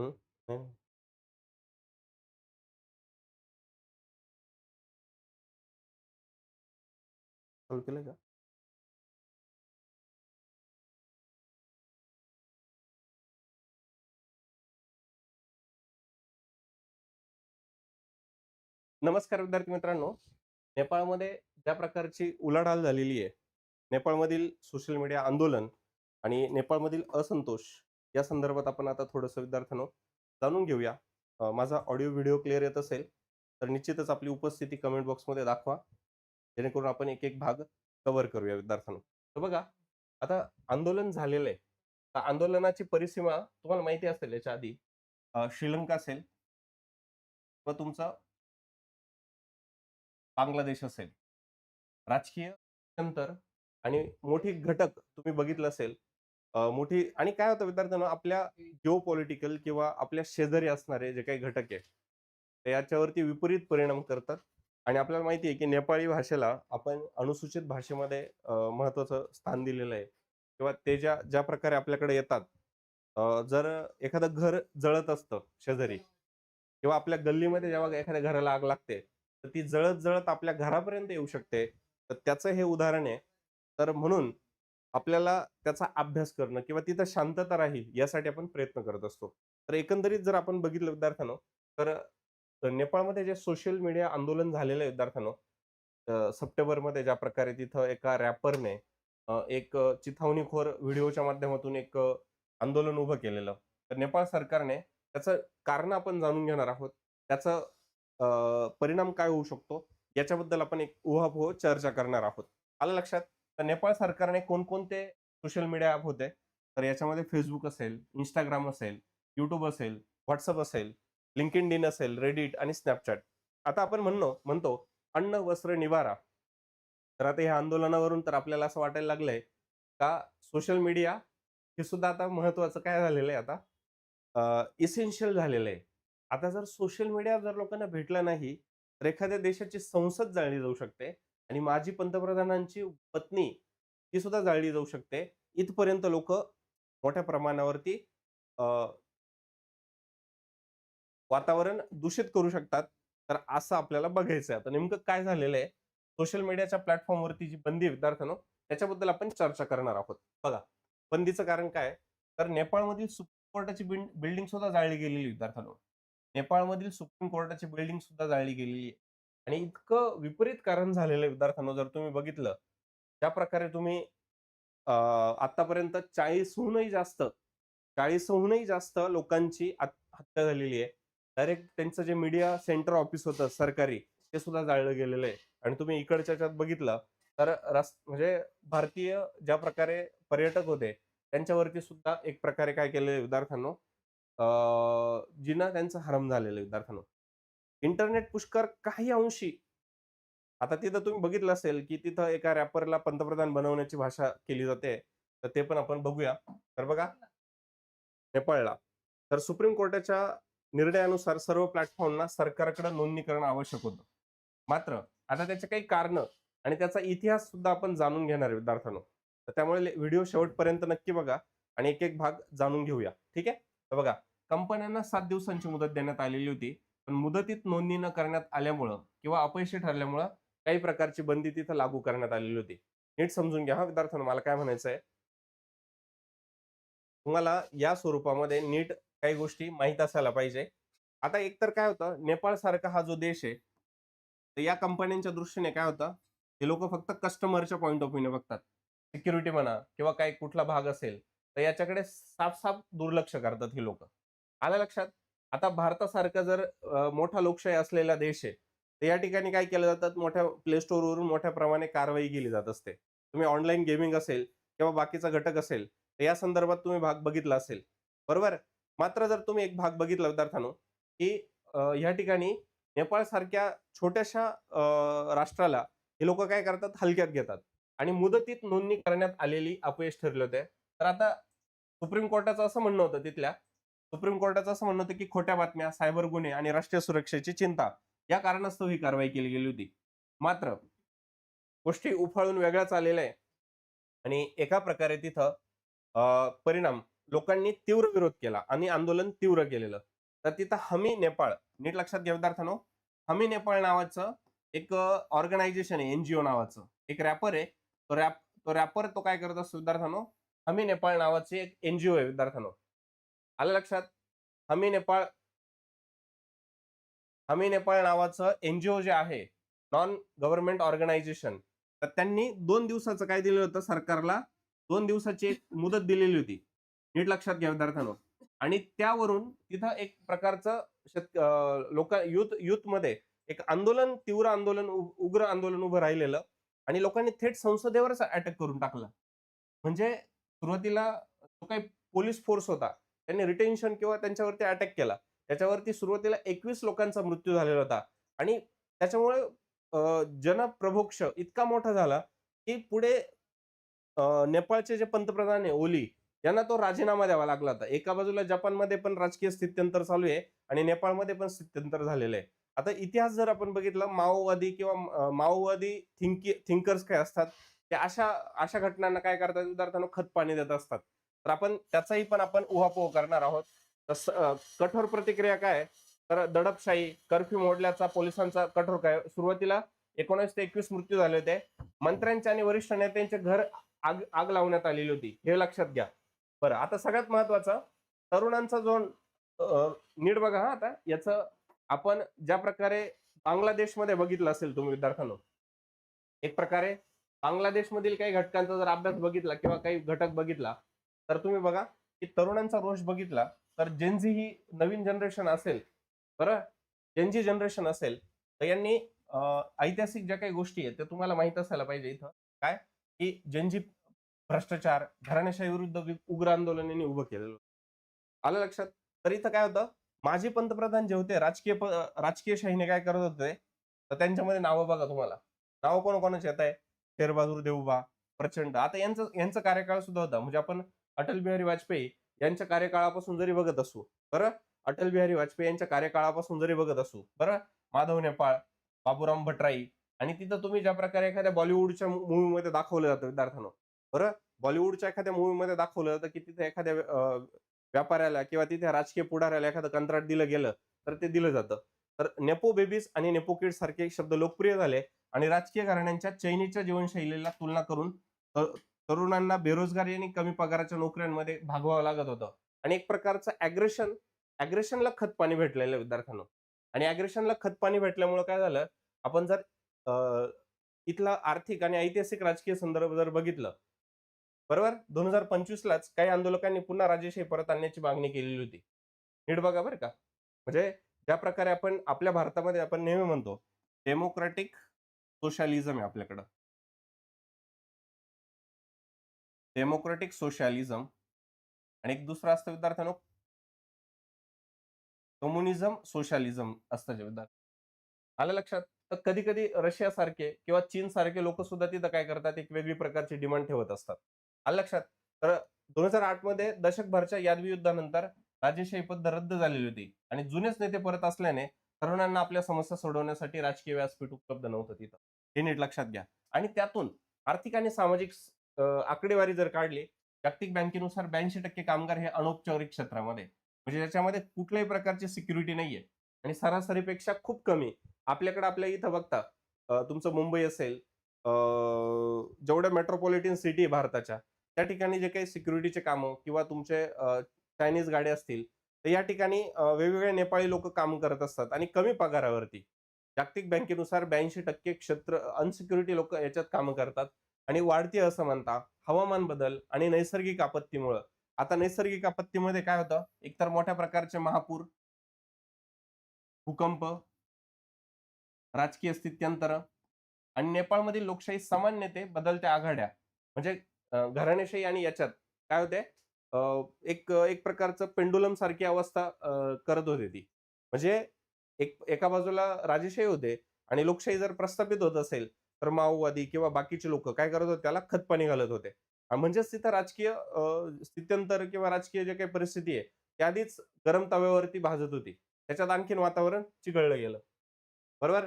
हं, नाही. चालू केलंय का? नमस्कार विद्यार्थी मित्रांनो. नेपाळमध्ये ज्या प्रकारची उलाढाल झालेली आहे, नेपाळमधील सोशल मीडिया आंदोलन आणि नेपाळमधील असंतोष या संदर्भात आपण आता थोडंसं विद्यार्थ्यांनो जाणून घेऊया. माझा ऑडिओ व्हिडिओ क्लिअर येत असेल, तर निश्चितच आपली उपस्थिती कमेंट बॉक्समध्ये दाखवा. जेणेकरून आपण एक-एक भाग कव्हर करूया विद्यार्थ्यांनो. तर बघा, आता आंदोलन झालेलं आहे. तर आंदोलनाची परिसीमा तुम्हाला माहिती असेल याच्या आधी श्रीलंका असेल किंवा तुमचा बांगलादेश असेल. राजकीय नंतर आणि मोठी घटक तुम्ही बघितलं असेल. मोठी आणि काय होतं विद्यार्थ्यांना आपल्या जिओपॉलिटिकल किंवा आपल्या शेजारी असणारे जे काही घटक आहे, ते याच्यावरती विपरीत परिणाम करतात आणि आपल्याला माहिती आहे की नेपाळी भाषेला आपण अनुसूचित भाषेमध्ये महत्वाचं महत्त्वाचं स्थान दिलेलं आहे किंवा ते ज्या ज्या प्रकारे आपल्याकडे येतात. जर एखादं घर जळत असतं शेजारी किंवा आपल्या गल्लीमध्ये जेव्हा एखाद्या घराला आग लागते, तर ती जळत-जळत आपल्या घरापर्यंत येऊ शकते. तर त्याचं हे उदाहरण आहे. तर म्हणून आपल्याला त्याचा अभ्यास करणं किंवा तिथं शांतता राहील यासाठी आपण प्रयत्न करत असतो. तर एकंदरीत जर आपण बघितलं विद्यार्थ्यांनो, तर नेपाळमध्ये जे सोशल मीडिया आंदोलन झालेलं आहे विद्यार्थ्यांनो, सप्टेंबरमध्ये ज्या प्रकारे तिथं एका रॅपरने एक चिथावणीखोर व्हिडिओच्या माध्यमातून एक आंदोलन उभं केलेलं. तर नेपाळ सरकारने त्याचं कारण आपण जाणून घेणार आहोत. त्याचं परिणाम काय होऊ शकतो याच्याबद्दल आपण एक उहापोह चर्चा करणार आहोत. आलं लक्षात? तर नेपाळ सरकारने कोणकोणते सोशल मीडिया ॲप होते? तर याच्यामध्ये फेसबुक असेल, इंस्टाग्राम असेल, यूट्यूब असेल, व्हॉट्सअप असेल, लिंक इन डिन असेल, रेडिट आणि स्नॅपचॅट आता आपण म्हणणं म्हणतो अन्न, वस्त्र, निवारा. तर आता ह्या आंदोलनावरून तर आपल्याला असं वाटायला लागलंय का सोशल मीडिया हे सुद्धा आता महत्वाचं काय झालेलं आहे आता इसेन्शियल झालेलं आहे. आता जर सोशल मीडिया जर लोकांना भेटला नाही, तर एखाद्या देशाची संसद जाळली जाऊ शकते आणि माजी पंतप्रधानांची पत्नी ती सुद्धा जाळली जाऊ शकते. इथपर्यंत लोक मोठ्या प्रमाणावरती वातावरण दूषित करू शकतात. तर असं आपल्याला बघायचं आहे. आता नेमकं काय झालेलं आहे? सोशल मीडियाच्या प्लॅटफॉर्मवरती जी बंदी विद्यार्थ्यांनो, त्याच्याबद्दल आपण चर्चा करणार आहोत. बघा, बंदीचं कारण काय तर नेपाळमधील सुप्रीम कोर्टाची बिल्डिंग सुद्धा जाळली गेलेली विद्यार्थ्यांनो. नेपाळमधील सुप्रीम कोर्टाची बिल्डिंग सुद्धा जाळली गेलेली आहे आणि इतकं विपरीत कारण झालेलं आहे जर तुम्ही बघितलं, ज्या प्रकारे तुम्ही आतापर्यंत चाळीसहूनही जास्त चाळीसहूनही जास्त लोकांची हत्या झालेली आहे. डायरेक्ट त्यांचं जे मीडिया सेंटर ऑफिस होतं सरकारी, ते सुद्धा जाळलं गेलेलं आहे आणि तुम्ही इकडच्या ह्याच्यात बघितलं, तर रस म्हणजे भारतीय ज्या प्रकारे पर्यटक होते, त्यांच्यावरती सुद्धा एक प्रकारे काय केलेलं आहे विद्यार्थ्यांनो, जिना त्यांचं हरम झालेलं आहे विद्यार्थ्यांनो. इंटरनेट पुष्कर काही अंशी आता तिथं तुम्ही बघितलं असेल, की तिथं एका रॅपरला पंतप्रधान बनवण्याची भाषा केली जाते. तर ते पण आपण बघूया. तर बघा नेपाळला. तर सुप्रीम कोर्टाच्या निर्णयानुसार सर्व प्लॅटफॉर्मना सरकारकडे नोंदणी करणं आवश्यक होतं. मात्र आता त्याचे काही कारणं आणि त्याचा इतिहास सुद्धा आपण जाणून घेणार आहे विद्यार्थ्यांनो. तर त्यामुळे व्हिडिओ शेवटपर्यंत नक्की बघा आणि एक-एक भाग जाणून घेऊया. ठीक आहे? तर बघा, कंपन्यांना 7 दिवसांची मुदत देण्यात आलेली होती. पण मुदतीत नोंदणी न करण्यात आल्यामुळं किंवा अपयशी ठरल्यामुळं काही प्रकारची बंदी तिथं लागू करण्यात आलेली होती. नीट समजून घ्या हा विद्यार्थ्यांना मला काय म्हणायचं आहे. तुम्हाला या स्वरूपामध्ये नीट काही गोष्टी माहीत असायला पाहिजे. आता एकतर काय होतं, नेपाळ सारखा हा जो देश आहे, तर या कंपन्यांच्या दृष्टीने काय होतं, हे लोक फक्त कस्टमरच्या पॉईंट ऑफ व्ह्यूने बघतात. सिक्युरिटी म्हणा किंवा काही कुठला भाग असेल, तर याच्याकडे साफ-साफ दुर्लक्ष करतात हे लोक आल्या लक्षात? आता भारतासारखा जर मोठा लोकशाही असलेला देश आहे, तर या ठिकाणी काय केलं जातात मोठ्या प्ले स्टोरवरून मोठ्या प्रमाणे कारवाई केली जात असते. तुम्ही ऑनलाईन गेमिंग असेल किंवा बाकीचा घटक असेल, तर या संदर्भात तुम्ही भाग बघितला असेल. बरोबर? मात्र जर तुम्ही एक भाग बघितला विद्यार्थ्यांनो, की ह्या ठिकाणी नेपाळसारख्या छोट्याशा राष्ट्राला हे लोक काय करतात, हलक्यात घेतात आणि मुदतीत नोंदणी करण्यात आलेली अपयश ठरले होते. तर आता सुप्रीम कोर्टाचं असं म्हणणं होतं तिथल्या, सुप्रीम कोर्टाचं असं म्हणणं होतं, की खोट्या बातम्या, सायबर गुन्हे आणि राष्ट्रीय सुरक्षेची चिंता या कारणास्तव ही कारवाई केली गेली होती. मात्र गोष्टी उफाळून वेगळ्याच आलेल्या आहे आणि एका प्रकारे तिथं परिणाम लोकांनी तीव्र विरोध केला आणि आंदोलन तीव्र केलेलं. तर तिथं हमी नेपाळ नीट लक्षात घ्या विद्यार्थ्यानो. हमी नेपाळ नावाचं एक ऑर्गनायझेशन आहे एनजीओ नावाचं. एक रॅपर आहे. तो रॅप तो रॅपर तो काय करत असतो विद्यार्थ्यांनो? हमी नेपाळ नावाचे एक एनजीओ आहे विद्यार्थ्यानो. आलं लक्षात? हमी नेपाळ हमी नेपाळ नावाचं एनजीओ जे आहे नॉन गव्हर्नमेंट ऑर्गनायझेशन तर त्यांनी दोन दिवसाचं काय दिलेलं होतं सरकारला? दोन दिवसाची एक मुदत दिलेली होती. नीट लक्षात घ्या विद्यार्थ्यांनो. आणि त्यावरून तिथं एक प्रकारचं शेत लोक युथ युथमध्ये एक आंदोलन तीव्र आंदोलन उग्र आंदोलन उभं राहिलेलं आणि लोकांनी थेट संसदेवरच अटॅक करून टाकला. म्हणजे सुरुवातीला जो काही पोलीस फोर्स होता त्यांनी रिटेन्शन किंवा त्यांच्यावरती अटॅक केला. त्याच्यावरती सुरुवातीला एकवीस लोकांचा मृत्यू झालेला होता. आणि त्याच्यामुळे जनप्रभोक्ष इतका मोठा झाला की पुढे नेपाळचे जे पंतप्रधान आहे ओली यांना तो राजीनामा द्यावा लागला होता. एका बाजूला जपानमध्ये पण राजकीय स्थित्यंतर चालू आहे आणि नेपाळमध्ये पण स्थित्यंतर झालेलं आहे. आता इतिहास जर आपण बघितला माओवादी किंवा माओवादी थिंकी थिंकर्स काय असतात ते अशा अशा घटनांना काय करतात? उदाहरणार्थ खत पाणी देत असतात. तर आपण त्याचाही पण आपण उहापोह करणार आहोत. तर कठोर प्रतिक्रिया काय तर दडपशाही कर्फ्यू मोडल्याचा पोलिसांचा कठोर काय? सुरुवातीला एकोणीस ते एकवीस मृत्यू झाले होते. मंत्र्यांच्या आणि वरिष्ठ नेत्यांचे घर आग आग लावण्यात आलेली होती. हे लक्षात घ्या. बरं आता सगळ्यात महत्वाचं तरुणांचा जो नीड बघा हा आता याचं आपण ज्या प्रकारे बांगलादेशमध्ये बघितलं असेल तुम्ही विद्यार्थ्यांनो एक प्रकारे बांगलादेशमधील काही घटकांचा जर अभ्यास बघितला किंवा काही घटक बघितला तर तुम्ही बघा की तरुणांचा रोष बघितला तर जेनझी ही नवीन जनरेशन असेल बरं? जेनझी जनरेशन असेल तर यांनी ऐतिहासिक ज्या काही गोष्टी आहेत त्या तुम्हाला माहीत असायला पाहिजे इथं. काय? की जेनझी भ्रष्टाचार घराण्याशाही विरुद्ध उग्र आंदोलनाने उभं केलेलं आलं लक्षात? तर इथं काय होतं? माजी पंतप्रधान जे होते राजकीय प- राजकीय शाहीने काय करत होते? तर त्यांच्यामध्ये नावं बघा तुम्हाला. नावं कोण कोणाचे येत आहे शेरबहादूर देवबा प्रचंड. आता यांचं यांचं कार्यकाळ सुद्धा होता. म्हणजे आपण अटल बिहारी वाजपेयी यांच्या कार्यकाळापासून जरी बघत असू बरं? अटल बिहारी वाजपेयी यांच्या कार्यकाळापासून जरी बघत असू बरं? माधव नेपाळ बाबूराम भटराई आणि तिथं तुम्ही ज्या प्रकारे एखाद्या बॉलिवूडच्या मूवीमध्ये दाखवलं जातं विद्यार्थ्यांनो बरं? बॉलिवूडच्या एखाद्या मूवीमध्ये दाखवलं जातं की तिथे एखाद्या व्यापाऱ्याला किंवा तिथे राजकीय पुढाऱ्याला एखादं कंत्राट दिलं गेलं तर ते दिलं जातं. तर नेपो बेबीज आणि नेपो किड सारखे शब्द लोकप्रिय झाले आणि राजकीय घराण्यांच्या चैनीच्या जीवनशैलीला तुलना करून तरुणांना बेरोजगारी आणि कमी पगाराच्या नोकऱ्यांमध्ये भागवावं लागत होतं. आणि एक प्रकारचं अग्रेशन अग्रेशनला खतपाणी भेटलेलं विद्यार्थ्यांना. आणि अग्रेशनला खतपाणी भेटल्यामुळे काय झालं आपण जर इथला आर्थिक आणि ऐतिहासिक राजकीय संदर्भ जर बघितलं बरोबर? दोन हजार पंचवीस लाच काही आंदोलकांनी पुन्हा राजेशाही परत आणण्याची मागणी केलेली होती. नीट बघा बरं का. म्हणजे ज्या प्रकारे आपण आपल्या भारतामध्ये आपण नेहमी म्हणतो डेमोक्रॅटिक सोशालिझम आहे आपल्याकडं. डेमोक्रेटिक सोशलिझम आणि एक दुसरं असतं विद्यार्थ्यांनो कम्युनिझम सोशलिझम असतं जे विद्यार्थी. आलं लक्षात? तर कधी कधी रशिया सारखे किंवा चीन सारखे लोक सुद्धा तिथं काय करतात? एक वेगळी प्रकारची डिमांड ठेवत असतात. आलं लक्षात? तर दोन हजार आठमध्ये दशकभरच्या यादवी युद्धानंतर राजेशाही पद्धत रद्द झालेली होती आणि जुनेच नेते परत असल्याने तरुणांना आपल्या समस्या सोडवण्यासाठी राजकीय व्यासपीठ उपलब्ध नव्हतं तिथं. हे नीट लक्षात घ्या. आणि त्यातून आर्थिक आणि सामाजिक आकडेवारी जर काढली जागतिक बँकेनुसार ब्याऐंशी टक्के कामगार हे अनौपचारिक क्षेत्रामध्ये म्हणजे ज्याच्यामध्ये कुठल्याही प्रकारची सिक्युरिटी नाहीये आणि सरासरीपेक्षा खूप कमी आपल्याकडे आपल्या इथं बघता तुमचं मुंबई असेल जेवढ्या मेट्रोपॉलिटन सिटी आहे भारताच्या त्या ठिकाणी जे काही सिक्युरिटीचे कामं किंवा तुमचे चायनीज गाड्या असतील तर या ठिकाणी वेगवेगळे नेपाळी लोक काम करत असतात आणि कमी पगारावरती. जागतिक बँकेनुसार ब्याऐंशी टक्के क्षेत्र अनसिक्युरिटी लोक याच्यात कामं करतात. आणि वाढती असमानता हवामान बदल आणि नैसर्गिक आपत्तीमुळं. आता नैसर्गिक आपत्तीमध्ये काय होतं? एकतर मोठ्या प्रकारचे महापूर भूकंप राजकीय स्थित्यंतर आणि नेपाळमधील लोकशाही सामान्य ते बदलत्या आघाड्या. म्हणजे घराणेशाही आणि याच्यात काय होते? एक एक प्रकारचं पेंडुलम सारखी अवस्था करत होते ती. म्हणजे एक एका बाजूला राजेशाही होते आणि लोकशाही जर प्रस्थापित होत असेल तर माओवादी किंवा बाकीचे लोक काय करत होते? त्याला खतपाणी घालत होते. म्हणजेच तिथं राजकीय अं, स्थित्यंतर किंवा राजकीय जे काही परिस्थिती आहे त्या आधीच गरम तव्यावरती भाजत होती. त्याच्यात आणखीन वातावरण चिघळलं गेलं. बरोबर?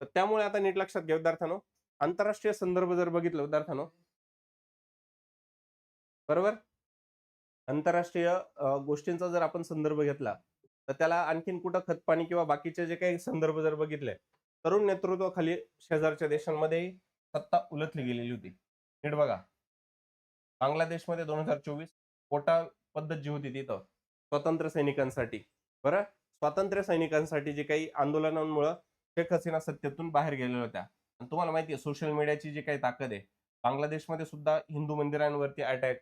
तर त्यामुळे आता नीट लक्षात घ्या विद्यार्थ्यानो. आंतरराष्ट्रीय संदर्भ जर बघितलं विद्यार्थ्यानो. बरोबर? आंतरराष्ट्रीय गोष्टींचा जर आपण संदर्भ घेतला तर त्याला आणखीन कुठं खतपाणी किंवा बाकीचे जे काही संदर्भ जर बघितले तरुण नेतृत्वाखाली शेजारच्या देशांमध्येही सत्ता उलटली गेलेली होती. नीट बघा. बांगलादेशमध्ये दोन हजार चोवीस कोटा पद्धत जी होती तिथं. स्वतंत्र सैनिकांसाठी. बरं? स्वातंत्र्य सैनिकांसाठी जे काही आंदोलनांमुळे शेख हसीना सत्तेतून बाहेर गेलेल्या होत्या. आणि तुम्हाला माहिती आहे सोशल मीडियाची जी काही ताकद आहे बांगलादेशमध्ये सुद्धा हिंदू मंदिरांवरती अटॅक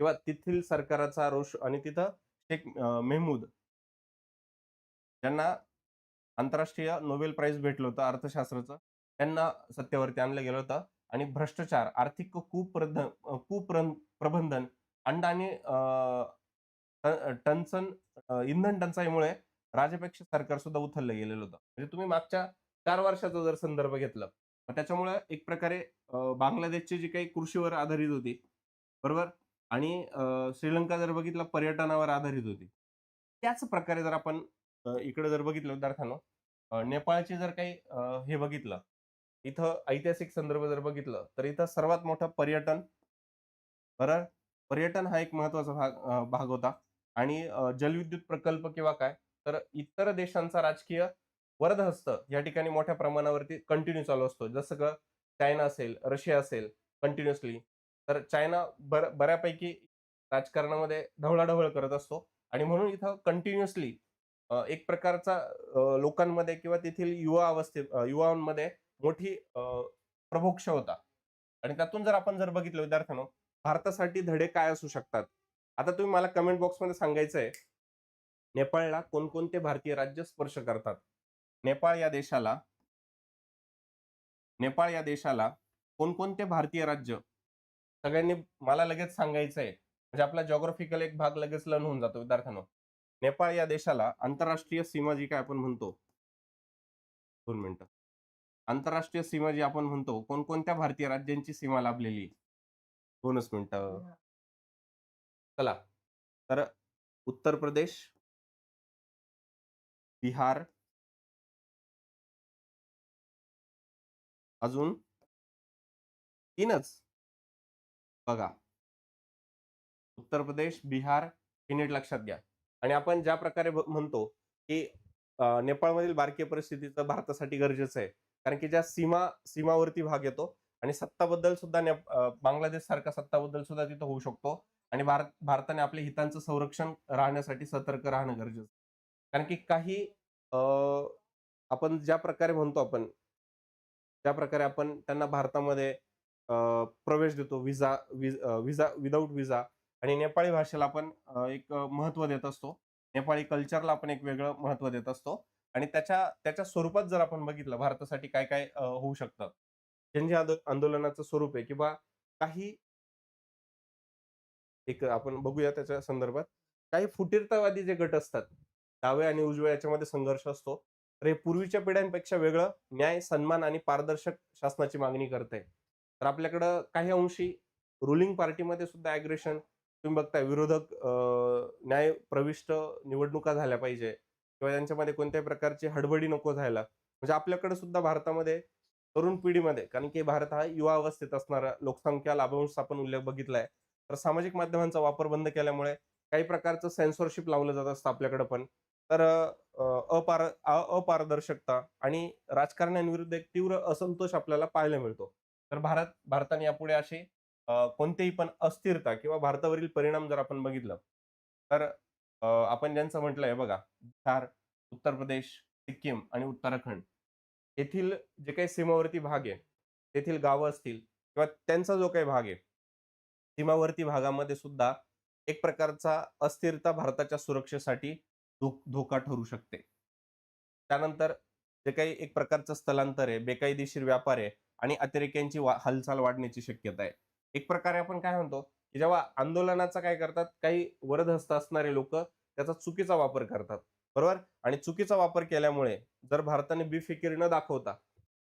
किंवा तेथील सरकाराचा रोष आणि तिथं शेख मेहमूद ज्यांना आंतरराष्ट्रीय नोबेल प्राइज भेटलं होतं अर्थशास्त्राचं. त्यांना सत्तेवरती आणलं गेलं होतं. आणि भ्रष्टाचार आर्थिक कुप्रध कुप्र प्रबंधन अंड आणि टंचन इंधन टंचाईमुळे राजपेक्षा सरकार सुद्धा उथललं गेलेलं होतं. म्हणजे तुम्ही मागच्या चार वर्षाचा जर संदर्भ घेतला तर त्याच्यामुळे एक प्रकारे बांगलादेशची जी काही कृषीवर आधारित होती बरोबर? आणि श्रीलंका जर बघितलं पर्यटनावर आधारित होती. त्याच प्रकारे जर आपण इकडे जर बघितलं विद्यार्थ्यांनो नेपाळची जर काही हे बघितलं इथं ऐतिहासिक संदर्भ जर बघितलं तर इथं सर्वात मोठं पर्यटन बरं पर्यटन हा एक महत्त्वाचा भाग भाग होता. आणि जलविद्युत प्रकल्प किंवा काय तर इतर देशांचा राजकीय वरदहस्त या ठिकाणी मोठ्या प्रमाणावरती कंटिन्यू चालू असतो. जसं का चायना असेल रशिया असेल कंटिन्युअसली तर चायना बर बऱ्यापैकी राजकारणामध्ये ढवळाढवळ करत असतो. आणि म्हणून इथं कंटिन्युअसली एक प्रकारचा लोकांमध्ये किंवा तेथील युवा अवस्थे युवांमध्ये मोठी अं, प्रभोक्ष होता. आणि त्यातून जर आपण जर बघितलं विद्यार्थ्यांनो भारतासाठी धडे काय असू शकतात? आता तुम्ही मला कमेंट बॉक्समध्ये सांगायचंय नेपाळला कोणकोणते भारतीय राज्य स्पर्श करतात? नेपाळ या देशाला नेपाळ या देशाला कोणकोणते भारतीय राज्य? सगळ्यांनी मला लगेच सांगायचंय. म्हणजे आपला जॉग्राफिकल एक भाग लगेच लर्न होऊन जातो विद्यार्थ्यांनो. नेपाळ या देशाला आंतरराष्ट्रीय सीमा जी काय आपण म्हणतो? दोन मिनिटं. आंतरराष्ट्रीय सीमा जी आपण म्हणतो कोणकोणत्या भारतीय राज्यांची सीमा लाभलेली? दोनच मिनिटं. चला. तर उत्तर प्रदेश. बिहार. अजून. तीनच. बघा. उत्तर प्रदेश बिहार हे नीट लक्षात घ्या. आणि आपण ज्या प्रकारे म्हणतो की नेपाळमधील बारकीय परिस्थितीचं भारतासाठी गरजेचं आहे. कारण की ज्या सीमा सीमावरती भाग येतो आणि सत्ताबद्दल सुद्धा ने बांगलादेश सारखा सत्ताबद्दल सुद्धा तिथं होऊ शकतो आणि भारत भारताने आपल्या हितांचं संरक्षण राहण्यासाठी सतर्क राहणं गरजेचं कारण की काही आपण ज्या प्रकारे म्हणतो आपण ज्या प्रकारे आपण त्यांना भारतामध्ये प्रवेश देतो विजा विजा विदाऊट विजा आणि नेपाळी भाषेला आपण एक महत्त्व देत असतो. नेपाळी कल्चरला आपण एक वेगळं महत्त्व देत असतो. आणि त्याच्या त्याच्या स्वरूपात जर आपण बघितलं भारतासाठी काय काय होऊ शकतं? जनजी आंदोलनाचं स्वरूप आहे किंवा काही एक आपण बघूया त्याच्या संदर्भात. काही फुटीरतावादी जे गट असतात डावे आणि उजवे याच्यामध्ये संघर्ष असतो. तर हे पूर्वीच्या पिढ्यांपेक्षा वेगळं न्याय सन्मान आणि पारदर्शक शासनाची मागणी करते तर आपल्याकडं काही अंशी रुलिंग पार्टीमध्ये सुद्धा अग्रेशन तुम्ही बघताय विरोधक न्याय प्रविष्ट निवडणुका झाल्या पाहिजे किंवा त्यांच्यामध्ये कोणत्याही प्रकारची हडबडी नको झायला. म्हणजे आपल्याकडे सुद्धा भारतामध्ये तरुण पिढीमध्ये कारण की भारत हा युवा अवस्थेत असणारा लोकसंख्या लाभांश आपण उल्लेख बघितलाय. तर सामाजिक माध्यमांचा वापर बंद केल्यामुळे काही प्रकारचं सेन्सॉरशिप लावलं जात असतं आपल्याकडे पण. तर अपार अपारदर्शकता आणि राजकारण्यांविरुद्ध एक तीव्र असंतोष आपल्याला पाहायला मिळतो. तर भारत भारताने यापुढे असे कोणतेही पण अस्थिरता किंवा भारतावरील परिणाम जर आपण बघितलं तर आपण ज्यांचं म्हटलंय बघा बिहार उत्तर प्रदेश सिक्कीम आणि उत्तराखंड येथील जे काही सीमावर्ती भाग आहे तेथील गावं असतील किंवा त्यांचा जो काही भाग आहे सीमावर्ती भागामध्ये सुद्धा एक प्रकारचा अस्थिरता भारताच्या सुरक्षेसाठी धो- धोका ठरू शकते. त्यानंतर जे काही एक प्रकारचं स्थलांतर आहे बेकायदेशीर व्यापार आहे आणि अतिरेक्यांची वा- हालचाल वाढण्याची शक्यता आहे. एक प्रकारे आपण काय म्हणतो की जेव्हा आंदोलनाचा काय करतात काही वरदहस्त असणारे लोक त्याचा चुकीचा वापर करतात. बरोबर? आणि चुकीचा वापर केल्यामुळे जर भारताने बेफिकीर न दाखवता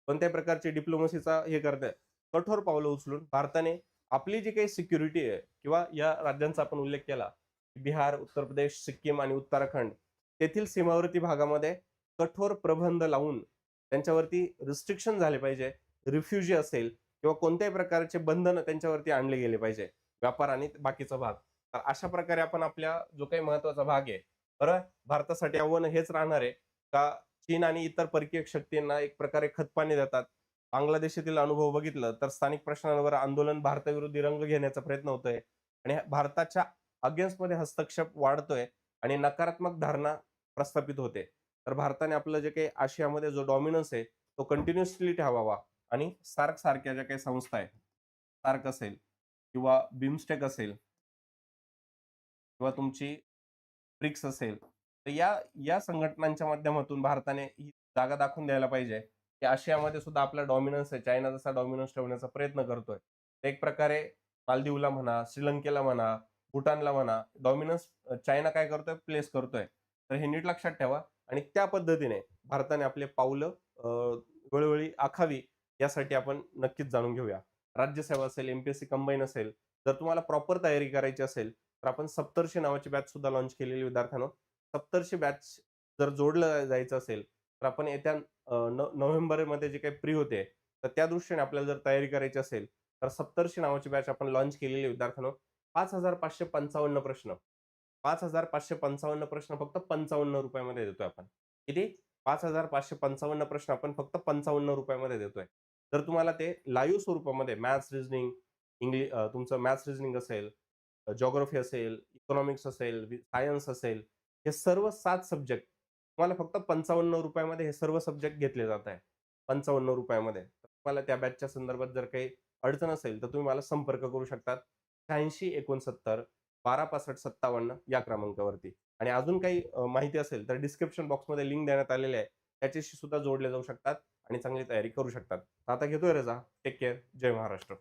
कोणत्याही प्रकारची डिप्लोमसीचा हे करते कठोर पावलं उचलून भारताने आपली जी काही सिक्युरिटी आहे किंवा या राज्यांचा आपण उल्लेख केला बिहार उत्तर प्रदेश सिक्कीम आणि उत्तराखंड तेथील सीमावर्ती भागामध्ये कठोर प्रबंध लावून त्यांच्यावरती रिस्ट्रिक्शन झाले पाहिजे. रिफ्युजी असेल किंवा कोणत्याही प्रकारचे बंधन त्यांच्यावरती आणले गेले पाहिजे व्यापार आणि बाकीचा भाग. तर अशा प्रकारे आपण आपल्या जो काही महत्त्वाचा भाग आहे बरं भारतासाठी आव्हान हेच राहणार आहे का चीन आणि इतर परकीय शक्तींना एक प्रकारे खतपाणी देतात? बांगलादेशातील अनुभव बघितलं तर स्थानिक प्रश्नांवर आंदोलन भारताविरोधी रंग घेण्याचा प्रयत्न होतोय आणि भारताच्या अगेन्स्टमध्ये हस्तक्षेप वाढतोय आणि नकारात्मक धारणा प्रस्थापित होते. तर भारताने आपलं जे काही आशियामध्ये जो डॉमिनन्स आहे तो कंटिन्युअसली ठेवावा. आणि सार्क सारख्या ज्या काही संस्था आहेत सार्क असेल किंवा बिमस्टेक असेल किंवा तुमची ब्रिक्स असेल तर या या संघटनांच्या माध्यमातून भारताने ही जागा दाखवून द्यायला पाहिजे की आशियामध्ये सुद्धा आपला डॉमिनन्स आहे. चायना जसा डॉमिनन्स ठेवण्याचा प्रयत्न करतोय एक प्रकारे मालदीवला म्हणा श्रीलंकेला म्हणा भूटानला म्हणा डॉमिनन्स चायना काय करतोय? प्लेस करतोय. तर हे नीट लक्षात ठेवा आणि त्या पद्धतीने भारताने आपले पावलं वेळोवेळी आखावी यासाठी आपण नक्कीच जाणून घेऊया. राज्यसेवा असेल एमपीएससी कंबाईन असेल जर तुम्हाला प्रॉपर तयारी करायची असेल तर आपण सप्तर्षी नावाची बॅच सुद्धा लॉन्च केलेली विद्यार्थ्यांनो. सप्तर्षी बॅच जर जोडलं जायचं असेल तर आपण येत्या नोव्हेंबरमध्ये जे काही प्री होते तर त्या दृष्टीने आपल्याला जर तयारी करायची असेल तर सप्तर्षी नावाची बॅच आपण लॉन्च केलेली विद्यार्थ्यांनो. पाच हजार पाचशे पंचावन्न प्रश्न. पाच हजार पाचशे पंचावन्न प्रश्न फक्त पंचावन्न रुपयामध्ये देतोय आपण. किती? पाच हजार पाचशे पंचावन्न प्रश्न आपण फक्त पंचावन्न रुपयामध्ये देतोय. जर तुम्हाला ते लाईव्ह स्वरूपामध्ये मॅथ्स रिजनिंग इंग्लिश तुमचं मॅथ्स रिजनिंग असेल जॉग्रफी असेल इकॉनॉमिक्स असेल सायन्स असेल हे सर्व सात सब्जेक्ट तुम्हाला फक्त पंचावन्न रुपयामध्ये हे सर्व सब्जेक्ट घेतले जात आहे पंचावन्न रुपयामध्ये. तुम्हाला त्या बॅचच्या संदर्भात जर काही अडचण असेल तर तुम्ही मला संपर्क करू शकतात. शहाऐंशी एकोणसत्तर बारा पासष्ट सत्तावन्न या क्रमांकावरती. आणि अजून काही माहिती असेल तर डिस्क्रिप्शन बॉक्समध्ये लिंक देण्यात आलेली आहे. त्याच्याशी सुद्धा जोडले जाऊ शकतात. आणि चांगली तयारी करू शकतात. आता घेतोय रजा. टेक केअर जय महाराष्ट्र.